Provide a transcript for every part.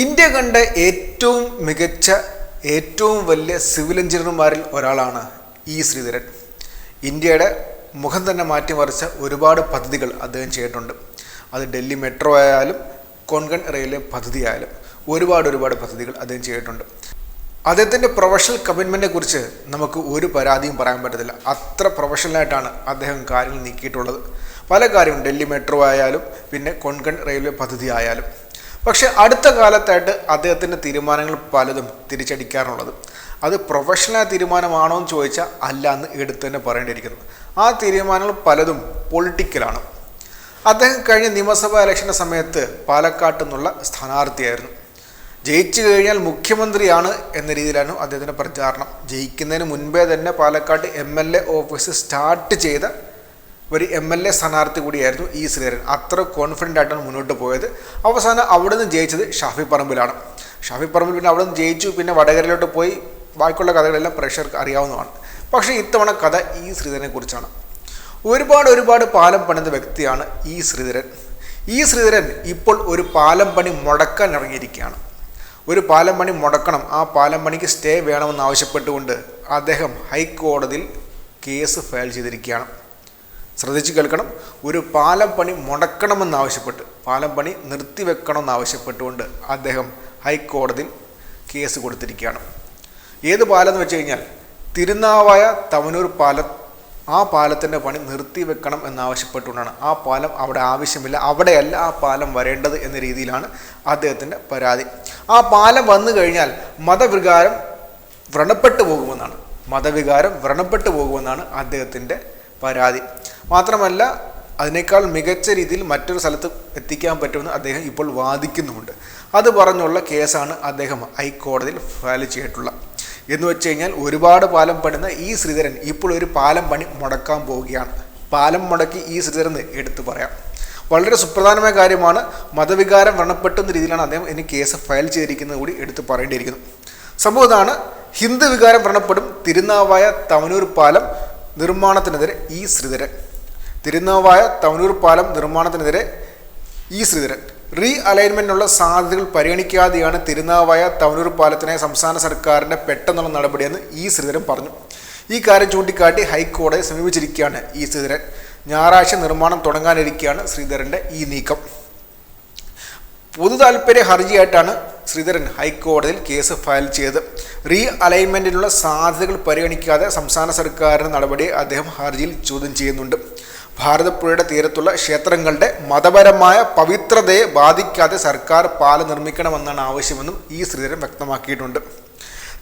India കണ്ട ഏറ്റവും മികച്ച ഏറ്റവും വലിയ സിവിൽ എഞ്ചിനീയർമാരിൽ ഒരാളാണ് ഇ ശ്രീധരൻ. ഇന്ത്യയുടെ മുഖം തന്നെ മാറ്റിമറിച്ച ഒരുപാട് പദ്ധതികൾ അദ്ദേഹം ചെയ്തിട്ടുണ്ട്. അത് ഡൽഹി മെട്രോ ആയാലും കൊങ്കൺ റെയിൽവേ പദ്ധതി ആയാലും ഒരുപാട് ഒരുപാട് പദ്ധതികൾ അദ്ദേഹം ചെയ്തിട്ടുണ്ട്. അദ്ദേഹത്തിന്റെ പ്രൊഫഷണൽ കമ്മിറ്റ്മെന്റിനെ കുറിച്ച് നമുക്ക് ഒരു പരാതിയും പറയാൻ പറ്റത്തില്ല. അത്ര പ്രൊഫഷണലായിട്ടാണ് അദ്ദേഹം കാര്യങ്ങൾ നീക്കിയിട്ടുള്ളത്. പല കാര്യവും ഡൽഹി മെട്രോ ആയാലും പിന്നെ കൊങ്കൺ റെയിൽവേ പദ്ധതി ആയാലും. പക്ഷേ അടുത്ത കാലത്തായിട്ട് അദ്ദേഹത്തിന്റെ തീരുമാനങ്ങൾ പലതും തിരിച്ചടിക്കാറുള്ളത്. അത് പ്രൊഫഷണൽ തീരുമാനമാണോ എന്ന് ചോദിച്ചാൽ അല്ല എന്ന് എടുത്തു തന്നെ പറയേണ്ടിയിരിക്കുന്നു. ആ തീരുമാനങ്ങൾ പലതും പൊളിറ്റിക്കലാണ് അദ്ദേഹം കഴിഞ്ഞ നിയമസഭാ ഇലക്ഷന്റെ സമയത്ത് പാലക്കാട്ട് നിന്നുള്ള സ്ഥാനാർത്ഥിയായിരുന്നു. ജയിച്ചു കഴിഞ്ഞാൽ മുഖ്യമന്ത്രിയാണ് എന്ന രീതിയിലാണ് അദ്ദേഹത്തിന്റെ പ്രചാരണം. ജയിക്കുന്നതിന് മുൻപേ തന്നെ Palakkad M L A office start ചെയ്ത ഒരു എം എൽ എ സ്ഥാനാർത്ഥി കൂടിയായിരുന്നു ഈ ശ്രീധരൻ. അത്ര കോൺഫിഡന്റ് ആയിട്ടാണ് മുന്നോട്ട് പോയത്. അവസാനം അവിടെ നിന്ന് ജയിച്ചത് ഷാഫി പറമ്പിലാണ്. ഷാഫി പറമ്പിൽ പിന്നെ അവിടെ നിന്ന് ജയിച്ചു. പിന്നെ വടകരയിലോട്ട് പോയി ബാക്കിയുള്ള കഥകളെല്ലാം പ്രേക്ഷകർക്ക് അറിയാവുന്നതാണ്. പക്ഷേ ഇത്തവണ കഥ ഈ ശ്രീധരനെ കുറിച്ചാണ്. ഒരുപാട് ഒരുപാട് പാലം പണിത വ്യക്തിയാണ് ഈ ശ്രീധരൻ. ഈ ശ്രീധരൻ ഇപ്പോൾ ഒരു പാലം പണി മുടക്കാൻ ഇറങ്ങിയിരിക്കുകയാണ്. ഒരു പാലം പണി മുടക്കണം. ആ പാലം പണിക്ക് സ്റ്റേ വേണമെന്ന് ആവശ്യപ്പെട്ടുകൊണ്ട് അദ്ദേഹം ഹൈക്കോടതിയിൽ കേസ് ഫയൽ ചെയ്തിരിക്കുകയാണ്. ശ്രദ്ധിച്ച് കേൾക്കണം. ഒരു പാലം പണി മുടക്കണമെന്നാവശ്യപ്പെട്ട് പാലം പണി നിർത്തിവെക്കണമെന്നാവശ്യപ്പെട്ടുകൊണ്ട് അദ്ദേഹം ഹൈക്കോടതിയിൽ കേസ് കൊടുത്തിരിക്കുകയാണ്. ഏത് പാലം എന്ന് വെച്ച് കഴിഞ്ഞാൽ തിരുനാവായ തവനൂർ പാലം ആ പാലത്തിന്റെ പണി നിർത്തിവെക്കണം എന്നാവശ്യപ്പെട്ടുകൊണ്ടാണ് ആ പാലം അവിടെ ആവശ്യമില്ല. അവിടെയല്ല ആ പാലം വരേണ്ടത് എന്ന രീതിയിലാണ് അദ്ദേഹത്തിന്റെ പരാതി. ആ പാലം വന്നു കഴിഞ്ഞാൽ മതവികാരം വ്രണപ്പെട്ടു പോകുമെന്നാണ്. മതവികാരം വ്രണപ്പെട്ടു പോകുമെന്നാണ് അദ്ദേഹത്തിന്റെ പരാതി. മാത്രമല്ല അതിനേക്കാൾ മികച്ച രീതിയിൽ മറ്റൊരു സ്ഥലത്ത് എത്തിക്കാൻ പറ്റുമെന്ന് അദ്ദേഹം ഇപ്പോൾ വാദിക്കുന്നുമുണ്ട്. അത് പറഞ്ഞുള്ള കേസാണ് അദ്ദേഹം ഹൈക്കോടതിയിൽ ഫയൽ ചെയ്തിട്ടുള്ളത് എന്ന് വെച്ച് കഴിഞ്ഞാൽ ഒരുപാട് പാലം പണിന്ന ഈ ശ്രീധരൻ ഇപ്പോൾ ഒരു പാലം പണി മുടക്കാൻ പോവുകയാണ്. പാലം മുടക്കി ഈ ശ്രീധരൻ എടുത്തു പറയാം. വളരെ സുപ്രധാനമായ കാര്യമാണ് മതവികാരം വ്രണപ്പെട്ടുന്ന രീതിയിലാണ് അദ്ദേഹം ഇനി കേസ് ഫയൽ ചെയ്തിരിക്കുന്നത് കൂടി എടുത്തു പറയേണ്ടിയിരിക്കുന്നു. സംഭവം ഇതാണ് ഹിന്ദു വികാരം വ്രണപ്പെടും തിരുനാവായ തവനൂർ പാലം നിർമ്മാണത്തിനെതിരെ ഇ ശ്രീധരൻ. തിരുനാവായ തവനൂർ പാലം നിർമ്മാണത്തിനെതിരെ ഇ ശ്രീധരൻ. റീ അലൈൻമെന്റിനുള്ള സാധ്യതകൾ പരിഗണിക്കാതെയാണ് തിരുനാവായ തവനൂർ പാലത്തിനായി സംസ്ഥാന സർക്കാരിന്റെ പെട്ടെന്നുള്ള നടപടിയെന്ന് ഇ ശ്രീധരൻ പറഞ്ഞു. ഈ കാര്യം ചൂണ്ടിക്കാട്ടി ഹൈക്കോടതിയെ സമീപിച്ചിരിക്കുകയാണ് ഇ ശ്രീധരൻ. ഞായറാഴ്ച നിർമ്മാണം തുടങ്ങാനിരിക്കുകയാണ് ശ്രീധരന്റെ ഈ നീക്കം. പൊതു താല്പര്യ ഹർജിയായിട്ടാണ് ശ്രീധരൻ ഹൈക്കോടതിയിൽ കേസ് ഫയൽ ചെയ്ത് റീ അലൈൻമെന്റിനുള്ള സാധ്യതകൾ പരിഗണിക്കാതെ സംസ്ഥാന സർക്കാരിന്റെ നടപടിയെ അദ്ദേഹം ഹർജിയിൽ ചോദ്യം ചെയ്യുന്നുണ്ട്. ഭാരതപ്പുഴയുടെ തീരത്തുള്ള ക്ഷേത്രങ്ങളുടെ മതപരമായ പവിത്രതയെ ബാധിക്കാതെ സർക്കാർ പാലം നിർമ്മിക്കണമെന്നാണ് ആവശ്യമെന്നും ഈ ശ്രീധരൻ വ്യക്തമാക്കിയിട്ടുണ്ട്.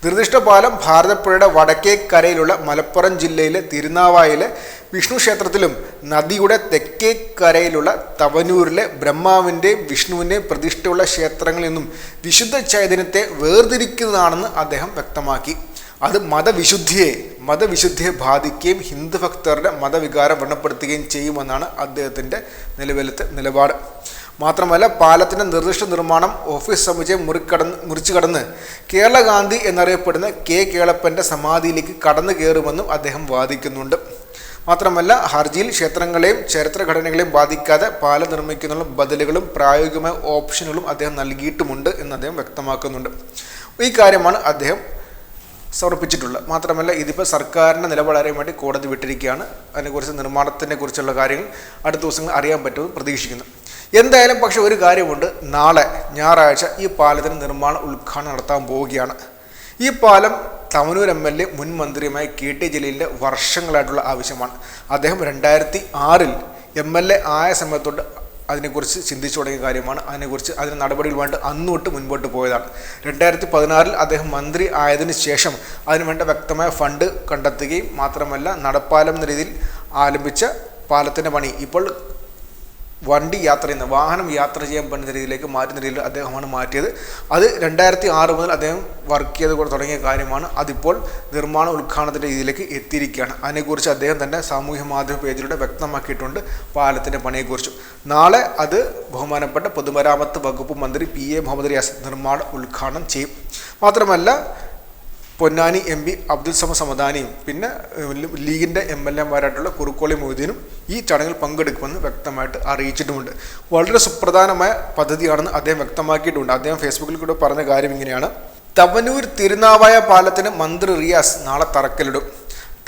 നിർദ്ദിഷ്ട പാലം ഭാരതപ്പുഴയുടെ വടക്കേ കരയിലുള്ള മലപ്പുറം ജില്ലയിലെ തിരുനാവായിലെ വിഷ്ണു ക്ഷേത്രത്തിലും നദിയുടെ തെക്കേ കരയിലുള്ള തവനൂരിലെ ബ്രഹ്മാവിന്റെയും വിഷ്ണുവിന്റെയും പ്രതിഷ്ഠയുള്ള ക്ഷേത്രങ്ങളിൽ നിന്നും വിശുദ്ധ ചൈതന്യത്തെ വേർതിരിക്കുന്നതാണെന്ന് അദ്ദേഹം വ്യക്തമാക്കി. അത് മതവിശുദ്ധിയെ മതവിശുദ്ധിയെ ബാധിക്കുകയും ഹിന്ദു ഭക്തരുടെ മതവികാരം വ്രണപ്പെടുത്തുകയും ചെയ്യുമെന്നാണ് അദ്ദേഹത്തിന്റെ നിലവിലത്തെ നിലപാട്. മാത്രമല്ല പാലത്തിന്റെ നിർദ്ദിഷ്ട നിർമ്മാണം ഓഫീസ് സമുച്ചയം മുറിക്കടന്ന് മുറിച്ചു കടന്ന് എന്നറിയപ്പെടുന്ന കെ കേളപ്പന്റെ സമാധിയിലേക്ക് കടന്നു കയറുമെന്നും അദ്ദേഹം വാദിക്കുന്നുണ്ട്. മാത്രമല്ല ഹർജിയിൽ ക്ഷേത്രങ്ങളെയും ചരിത്രഘടനകളെയും ബാധിക്കാതെ പാലം നിർമ്മിക്കുന്നതിനുള്ള ബദലുകളും പ്രായോഗികമായ ഓപ്ഷനുകളും അദ്ദേഹം നൽകിയിട്ടുമുണ്ട് എന്ന് അദ്ദേഹം വ്യക്തമാക്കുന്നുണ്ട്. ഈ കാര്യമാണ് അദ്ദേഹം സമർപ്പിച്ചിട്ടുള്ളത്. മാത്രമല്ല ഇതിപ്പോൾ സർക്കാരിന്റെ നിലപാടറിയാൻ വേണ്ടി കോടതി വിട്ടിരിക്കുകയാണ്. അതിനെക്കുറിച്ച് നിർമ്മാണത്തിനെ കുറിച്ചുള്ള കാര്യങ്ങൾ അടുത്ത ദിവസങ്ങൾ അറിയാൻ പറ്റുമെന്ന് പ്രതീക്ഷിക്കുന്നു. എന്തായാലും പക്ഷേ ഒരു കാര്യമുണ്ട്. നാളെ ഞായറാഴ്ച ഈ പാലത്തിന് നിർമ്മാണ ഉദ്ഘാടനം നടത്താൻ പോവുകയാണ്. ഈ പാലം തവനൂർ എം എൽ എ മുൻ മന്ത്രിയുമായ കെ ടി ജലീലിന്റെ വർഷങ്ങളായിട്ടുള്ള ആവശ്യമാണ്. അദ്ദേഹം രണ്ടായിരത്തി ആറിൽ എം എൽ എ ആയ സമയത്തോട്ട് അതിനെക്കുറിച്ച് ചിന്തിച്ചു തുടങ്ങിയ കാര്യമാണ്. അതിനെക്കുറിച്ച് അതിന് നടപടികൾ വേണ്ട അന്നോട്ട് മുൻപോട്ട് പോയതാണ്. രണ്ടായിരത്തി പതിനാറിൽ അദ്ദേഹം മന്ത്രി ആയതിന് ശേഷം അതിനുവേണ്ട വ്യക്തമായ ഫണ്ട് കണ്ടെത്തുകയും മാത്രമല്ല നടപ്പാലം എന്ന രീതിയിൽ ആലംബിച്ച പാലത്തിന്റെ പണി. ഇപ്പോൾ വണ്ടി യാത്ര ചെയ്യുന്ന വാഹനം യാത്ര ചെയ്യാൻ പറ്റുന്ന രീതിയിലേക്ക് മാറ്റുന്ന രീതിയിൽ അദ്ദേഹമാണ് മാറ്റിയത്. അത് രണ്ടായിരത്തി ആറ് മുതൽ അദ്ദേഹം വർക്ക് ചെയ്ത് കൊണ്ട് തുടങ്ങിയ കാര്യമാണ്. അതിപ്പോൾ നിർമ്മാണ ഉദ്ഘാടനത്തിന്റെ രീതിയിലേക്ക് എത്തിയിരിക്കുകയാണ്. അതിനെക്കുറിച്ച് അദ്ദേഹം തന്നെ സാമൂഹ്യ മാധ്യമ പേജിലൂടെ വ്യക്തമാക്കിയിട്ടുണ്ട് പാലത്തിന്റെ പണിയെക്കുറിച്ചും. നാളെ അത് ബഹുമാനപ്പെട്ട പൊതുമരാമത്ത് വകുപ്പ് മന്ത്രി പി എ മുഹമ്മദ് റിയാസ് നിർമ്മാണ ഉദ്ഘാടനം ചെയ്യും. മാത്രമല്ല പൊന്നാനി എം പി അബ്ദുൽ സമ സമദാനിയും പിന്നെ ലീഗിന്റെ എം എൽ എമാരായിട്ടുള്ള കുറുക്കോളി മൊയ്തീനും ഈ ചടങ്ങിൽ പങ്കെടുക്കുമെന്ന് വ്യക്തമായിട്ട് അറിയിച്ചിട്ടുമുണ്ട്. വളരെ സുപ്രധാനമായ പദ്ധതിയാണെന്ന് അദ്ദേഹം വ്യക്തമാക്കിയിട്ടുണ്ട്. അദ്ദേഹം ഫേസ്ബുക്കിൽ കൂടെ പറഞ്ഞ കാര്യം ഇങ്ങനെയാണ്. തവനൂർ തിരുനാവായ പാലത്തിന് മന്ത്രി റിയാസ് നാളെ തറക്കല്ലിടും.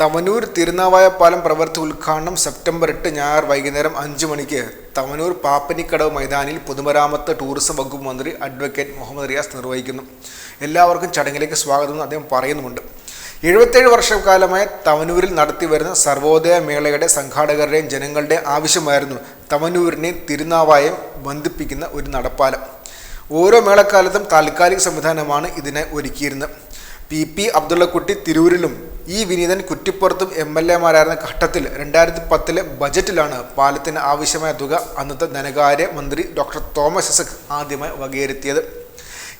തവനൂർ തിരുനാവായ പാലം പ്രവൃത്തി ഉദ്ഘാടനം സെപ്റ്റംബർ എട്ട് ഞായർ വൈകുന്നേരം അഞ്ച് മണിക്ക്. തവനൂർ പാപ്പനിക്കടവ് മൈതാനിൽ പൊതുമരാമത്ത് ടൂറിസം വകുപ്പ് മന്ത്രി അഡ്വക്കേറ്റ് മുഹമ്മദ് റിയാസ് നിർവഹിക്കുന്നു. എല്ലാവർക്കും ചടങ്ങിലേക്ക് സ്വാഗതം എന്ന് അദ്ദേഹം പറയുന്നുമുണ്ട്. എഴുപത്തേഴ് വർഷക്കാലമായി തവനൂരിൽ നടത്തി വരുന്ന സർവോദയ മേളയുടെ സംഘാടകരുടെയും ജനങ്ങളുടെ ആവശ്യമായിരുന്നു തവനൂരിനെ തിരുനാവായും ബന്ധിപ്പിക്കുന്ന ഒരു നടപ്പാലം. ഓരോ മേളക്കാലത്തും താൽക്കാലിക സംവിധാനമാണ് ഇതിനെ ഒരുക്കിയിരുന്നത്. പി പി അബ്ദുള്ളക്കുട്ടി തിരൂരിലും ഈ വിനീതൻ കുറ്റിപ്പുറത്തും എം എൽ എമാരായിരുന്ന ഘട്ടത്തിൽ രണ്ടായിരത്തി പത്തിലെ ബജറ്റിലാണ് പാലത്തിന് ആവശ്യമായ തുക അന്നത്തെ ധനകാര്യ മന്ത്രി ഡോക്ടർ തോമസ് എസക് ആദ്യമായി വകയിരുത്തിയത്.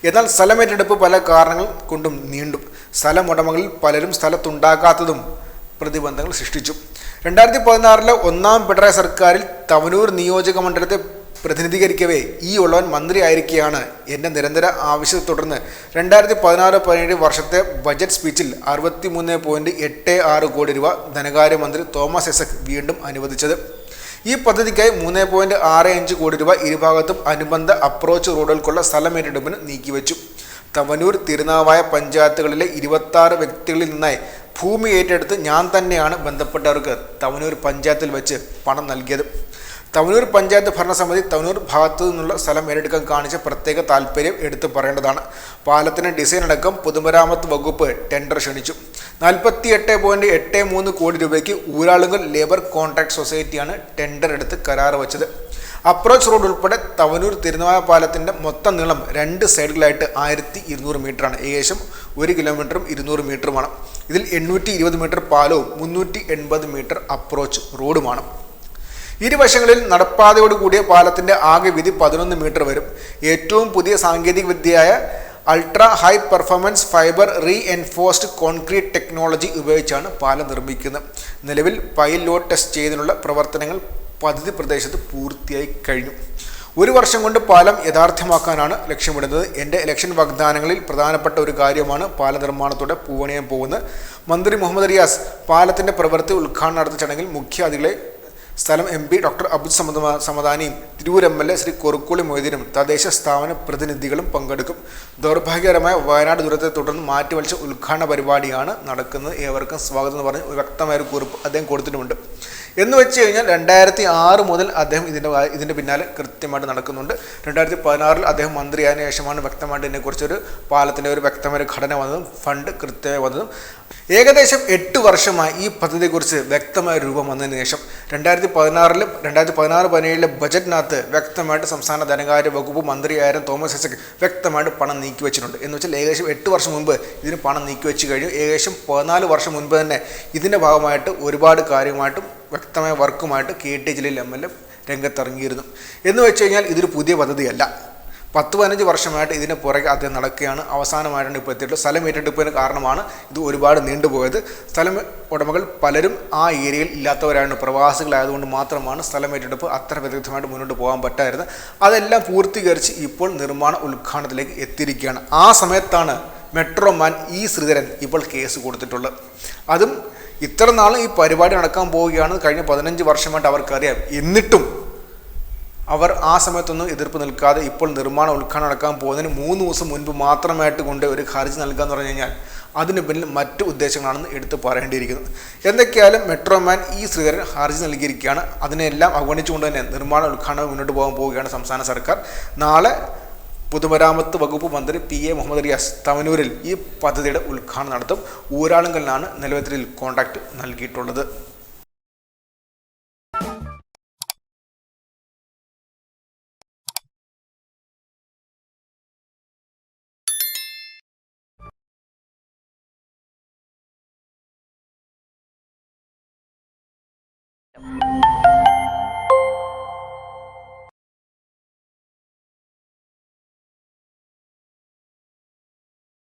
എന്നാൽ സ്ഥലമേറ്റെടുപ്പ് പല കാരണങ്ങൾ കൊണ്ടും നീണ്ടു സ്ഥലമുടമകളിൽ പലരും സ്ഥലത്തുണ്ടാകാത്തതും പ്രതിബന്ധങ്ങൾ സൃഷ്ടിച്ചു. രണ്ടായിരത്തി പതിനാറിലെ ഒന്നാം പിണറായി സർക്കാരിൽ തവനൂർ നിയോജക മണ്ഡലത്തെ പ്രതിനിധീകരിക്കവേ ഈ ഉള്ളവൻ മന്ത്രിയായിരിക്കെയാണ് എന്റെ നിരന്തര ആവശ്യത്തെ തുടർന്ന് രണ്ടായിരത്തി പതിനാറ് പതിനേഴ് വർഷത്തെ ബജറ്റ് സ്പീച്ചിൽ അറുപത്തി മൂന്ന് പോയിന്റ് എട്ട് ആറ് കോടി രൂപ ധനകാര്യമന്ത്രി തോമസ് ഐസക് വീണ്ടും അനുവദിച്ചത്. ഈ പദ്ധതിക്കായി മൂന്ന് പോയിന്റ് ആറ് അഞ്ച് കോടി രൂപ ഇരുഭാഗത്തും അനുബന്ധ അപ്രോച്ച് റോഡുകൾക്കുള്ള സ്ഥലം ഏറ്റെടുപ്പിന് നീക്കിവെച്ചു. തവനൂർ തിരുനാവായ പഞ്ചായത്തുകളിലെ ഇരുപത്താറ് വ്യക്തികളിൽ നിന്നായി ഭൂമി ഏറ്റെടുത്ത് ഞാൻ തന്നെയാണ് ബന്ധപ്പെട്ടവർക്ക് തവനൂർ പഞ്ചായത്തിൽ വെച്ച് പണം നൽകിയത്. തവനൂർ പഞ്ചായത്ത് ഭരണസമിതി തവനൂർ ഭാഗത്തു നിന്നുള്ള സ്ഥലം ഏറ്റെടുക്കാൻ കാണിച്ച പ്രത്യേക താല്പര്യം എടുത്തു പറയേണ്ടതാണ്. പാലത്തിന് ഡിസൈൻ അടക്കം പൊതുമരാമത്ത് വകുപ്പ് ടെൻഡർ ക്ഷണിച്ചു. നാൽപ്പത്തി എട്ട് പോയിന്റ് എട്ട് മൂന്ന് കോടി രൂപയ്ക്ക് ഊരാളുങ്കൽ ലേബർ കോൺട്രാക്ട് സൊസൈറ്റിയാണ് ടെൻഡർ എടുത്ത് കരാർ വച്ചത്. അപ്രോച്ച് റോഡ് ഉൾപ്പെടെ തവനൂർ തിരുനാവായ പാലത്തിന്റെ മൊത്തം നീളം രണ്ട് സൈഡുകളായിട്ട് ആയിരത്തി ഇരുന്നൂറ് മീറ്ററാണ്. ഏകദേശം ഒരു കിലോമീറ്ററും ഇരുന്നൂറ് മീറ്ററുമാണ്. ഇതിൽ എണ്ണൂറ്റി ഇരുപത് മീറ്റർ പാലവും മുന്നൂറ്റി എൺപത് മീറ്റർ അപ്രോച്ച് റോഡുമാണ്. ഇരുവശങ്ങളിൽ നടപ്പാതയോട് കൂടിയ പാലത്തിന്റെ ആകെ വീതി പതിനൊന്ന് മീറ്റർ വരും. ഏറ്റവും പുതിയ സാങ്കേതിക വിദ്യയായ ultra high performance fibre reinforced concrete technology ഉപയോഗിച്ചാണ് പാലം നിർമ്മിക്കുന്നത്. നിലവിൽ പൈലോട്ട് ടെസ്റ്റ് ചെയ്തതിനുള്ള പ്രവർത്തനങ്ങൾ പദ്ധതി പ്രദേശത്ത് പൂർത്തിയായി കഴിഞ്ഞു. ഒരു വർഷം കൊണ്ട് പാലം യഥാർത്ഥമാക്കാനാണ് ലക്ഷ്യമിടുന്നത്. എന്റെ ഇലക്ഷൻ വാഗ്ദാനങ്ങളിൽ പ്രധാനപ്പെട്ട ഒരു കാര്യമാണ് പാല നിർമ്മാണത്തോടെ പൂവണിയാൻ പോകുന്നത്. മന്ത്രി മുഹമ്മദ് റിയാസ് പാലത്തിന്റെ പ്രവൃത്തി ഉദ്ഘാടനം നടത്തിയ ചടങ്ങിൽ മുഖ്യ അതിഥികളെ സ്ഥലം M P doctor അബുദ് സമദ സമദാനിയും Tirur M L A Shri Kurukkoli മൊയ്തീനും തദ്ദേശ സ്ഥാപന പ്രതിനിധികളും പങ്കെടുക്കും. ദൗർഭാഗ്യകരമായ വയനാട് ദുരന്തത്തെ തുടർന്ന് മാറ്റിവലിച്ച ഉദ്ഘാടന പരിപാടിയാണ് നടക്കുന്നത്. ഏവർക്കും സ്വാഗതം എന്ന് പറഞ്ഞ് വ്യക്തമായ ഒരു കുറിപ്പ് അദ്ദേഹം കൊടുത്തിട്ടുമുണ്ട്. എന്ന് വെച്ച് കഴിഞ്ഞാൽ രണ്ടായിരത്തി ആറ് മുതൽ അദ്ദേഹം ഇതിന്റെ ഇതിന്റെ പിന്നാലെ കൃത്യമായിട്ട് നടക്കുന്നുണ്ട്. രണ്ടായിരത്തി പതിനാറിൽ അദ്ദേഹം മന്ത്രിയായതിനു ശേഷമാണ് വ്യക്തമായിട്ട് ഇതിനെക്കുറിച്ചൊരു പാലത്തിന്റെ ഒരു വ്യക്തമായ ഒരു ഘടന വന്നതും ഫണ്ട് കൃത്യമായി വന്നതും. ഏകദേശം എട്ട് വർഷമായി ഈ പദ്ധതിയെക്കുറിച്ച് വ്യക്തമായ രൂപം വന്നതിന് ശേഷം രണ്ടായിരത്തി പതിനാറിൽ രണ്ടായിരത്തി പതിനാറ് പതിനേഴിലെ ബജറ്റിനകത്ത് വ്യക്തമായിട്ട് സംസ്ഥാന ധനകാര്യ വകുപ്പ് മന്ത്രിയായിരുന്ന തോമസ് ഐസക് വ്യക്തമായിട്ട് പണം നീക്കി വെച്ചിട്ടുണ്ട്. എന്ന് വെച്ചാൽ ഏകദേശം എട്ട് വർഷം മുമ്പ് ഇതിന് പണം നീക്കി വെച്ച് കഴിഞ്ഞു. ഏകദേശം പതിനാല് വർഷം മുൻപ് തന്നെ ഇതിന്റെ ഭാഗമായിട്ട് ഒരുപാട് കാര്യമായിട്ടും വ്യക്തമായ വർക്കുമായിട്ട് K T Jaleel M L A രംഗത്തിറങ്ങിയിരുന്നു. എന്ന് വെച്ച് കഴിഞ്ഞാൽ ഇതൊരു പുതിയ പദ്ധതിയല്ല. പത്ത് പതിനഞ്ച് വർഷമായിട്ട് ഇതിന് പുറകെ അദ്ദേഹം നടക്കുകയാണ്. അവസാനമായിട്ടാണ് ഇപ്പോൾ എത്തിയിട്ട് സ്ഥലം ഏറ്റെടുപ്പതിന് കാരണമാണ് ഇത് ഒരുപാട് നീണ്ടുപോയത്. സ്ഥലം ഉടമകൾ പലരും ആ ഏരിയയിൽ ഇല്ലാത്തവരാണ് പ്രവാസികളായതുകൊണ്ട് മാത്രമാണ് സ്ഥലം ഏറ്റെടുപ്പ് അത്ര വിദഗ്ധമായിട്ട് മുന്നോട്ട് പോകാൻ പറ്റായിരുന്നത് അതെല്ലാം പൂർത്തീകരിച്ച് ഇപ്പോൾ നിർമ്മാണ ഉദ്ഘാടനത്തിലേക്ക് എത്തിയിരിക്കുകയാണ്. ആ സമയത്താണ് മെട്രോ മാൻ ഇ ശ്രീധരൻ ഇപ്പോൾ കേസ് കൊടുത്തിട്ടുള്ളത്. അതും ഇത്ര നാളും ഈ പരിപാടി നടക്കാൻ പോവുകയാണ്. കഴിഞ്ഞ പതിനഞ്ച് വർഷമായിട്ട് അവർക്കറിയാം. എന്നിട്ടും അവർ ആ സമയത്തൊന്നും എതിർപ്പ് നിൽക്കാതെ ഇപ്പോൾ നിർമ്മാണ ഉദ്ഘാടനം നടക്കാൻ പോകുന്നതിന് മൂന്ന് ദിവസം മുൻപ് മാത്രമായിട്ട് കൊണ്ട് ഒരു ഹർജി നൽകുക എന്ന് പറഞ്ഞു കഴിഞ്ഞാൽ അതിന് പിന്നിൽ മറ്റ് ഉദ്ദേശങ്ങളാണെന്ന് എടുത്തു പറയേണ്ടിയിരിക്കുന്നു. എന്തൊക്കെയായാലും മെട്രോമാൻ ഈ ശ്രീധരൻ ഹർജി നൽകിയിരിക്കുകയാണ്. അതിനെല്ലാം അവഗണിച്ചുകൊണ്ട് തന്നെ നിർമ്മാണ ഉദ്ഘാടനം മുന്നോട്ട് പോകാൻ പോവുകയാണ് സംസ്ഥാന സർക്കാർ. നാളെ പൊതുമരാമത്ത് വകുപ്പ് മന്ത്രി പി എ മുഹമ്മദ് റിയാസ് തവനൂരിൽ ഈ പദ്ധതിയുടെ ഉദ്ഘാടനം നടത്തും. ഊരാളുങ്കലിനാണ് നിലവത്തിൽ കോൺട്രാക്ട് നൽകിയിട്ടുള്ളത്.